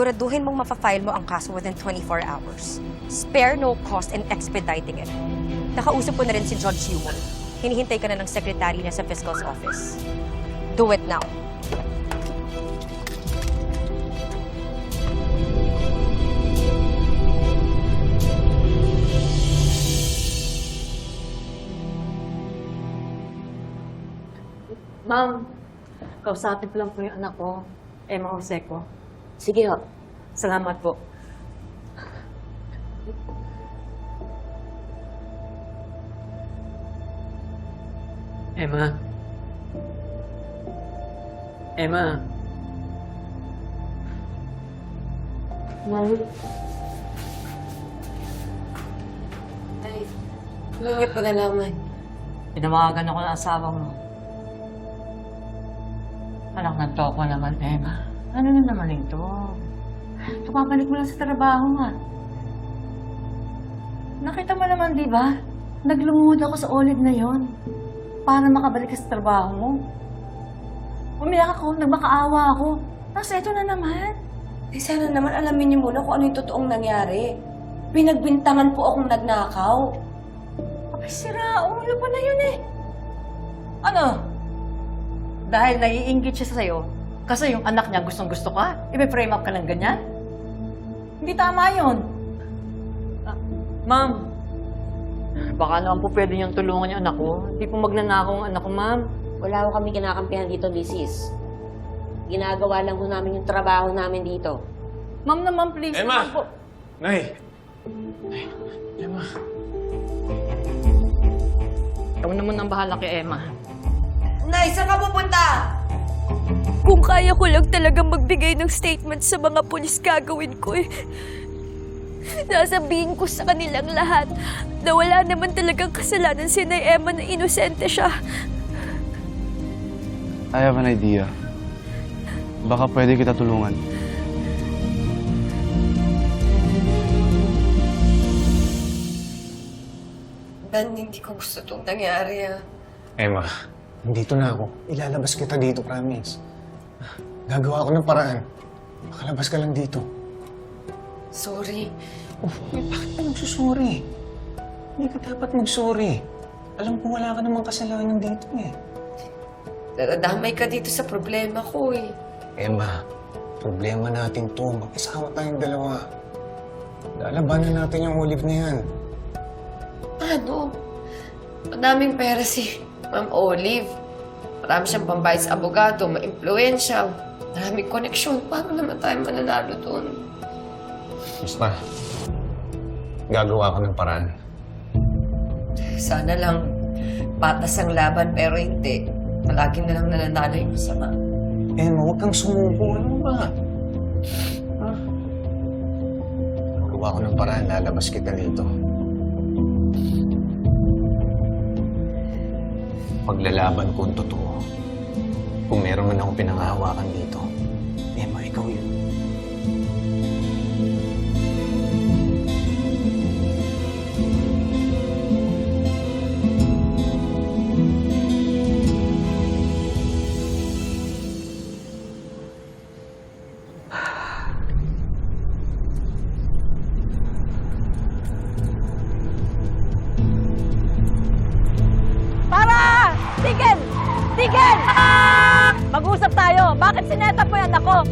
Siguraduhin mong mapafile mo ang kaso within 24 hours. Spare no cost in expediting it. Nakausap ko na rin si Judge Yumon. Hinihintay ka na ng secretary niya sa fiscal's office. Do it now. Ma'am, kausapin ko lang po yung anak ko, Emma Joseco. Sige ho. Salamat po. Emma. Emma. Ma'am. Ay, bakit pa nalaman? Tinawagan ako ng asawa mo. Anak ng toko naman, Emma. Ano na naman ito? Kapabalik mo lang sa trabaho nga. Nakita mo naman, di ba? Naglungod ako sa olive na yon para makabalik ka sa trabaho mo. Umiyak ako, nagmakaawa ako. Tapos eto na naman. Eh, sana naman alamin niyo muna kung ano yung totoong nangyari. Pinagbintangan po akong nagnakaw. Abay, sira, ulo pa na yun eh. Ano? Dahil naiinggit siya sa'yo, kasi yung anak niya gustong gusto ka, ibe-frame up ka ng ganyan? Hindi tama yun. Ah, ma'am, baka naman po pwede niyang tulungan yung anak ko. Hindi po magnanakaw ang anak ko, ma'am. Wala ko kami kinakampihan dito, Mrs. Ginagawa lang ko namin yung trabaho namin dito. Ma'am naman, please. Emma! naman po. Nay! Nay, Emma. Ikaw naman ang bahala kay Emma. Nay, saan ka pupunta? Kung kaya ko lang talagang magbigay ng statement sa mga pulis, gagawin ko eh. Sasabihin ko sa kanilang lahat na wala naman talagang kasalanan si Nay Emma na inosente siya. I have an idea. Baka pwede kita tulungan. Dan, hindi ko gusto itong nangyari ah. Emma, nandito na ako. Ilalabas kita dito, promise. Gagawa ako ng paraan. Makalabas ka lang dito. Sorry. Oh, eh, bakit ka nagsusuri? Hindi ka dapat magsorry. Alam ko wala ka namang kasalanan dito eh. Nadadamay ka dito sa problema ko eh. Emma, problema natin to. Mag-isawa tayong dalawa. Lalabanan natin yung olive na yan. Ano? Madaming pera si Ma'am Olive. Marami siyang pambayad sa abogado, ma-impluensya. Maraming koneksyon. Paano naman tayo mananalo doon? Basta, gagawa ko ng paraan. Sana lang patas ang laban pero hindi. Palagi na lang nananalo yung masama. Emma, huwag kang sumuko. Ano ba? Ha? Gagawa ko ng paraan. Lalabas kita dito. Paglalaban ko totoo. Kung meron man akong pinangahawakan dito, Bakit sinetap mo yan ako?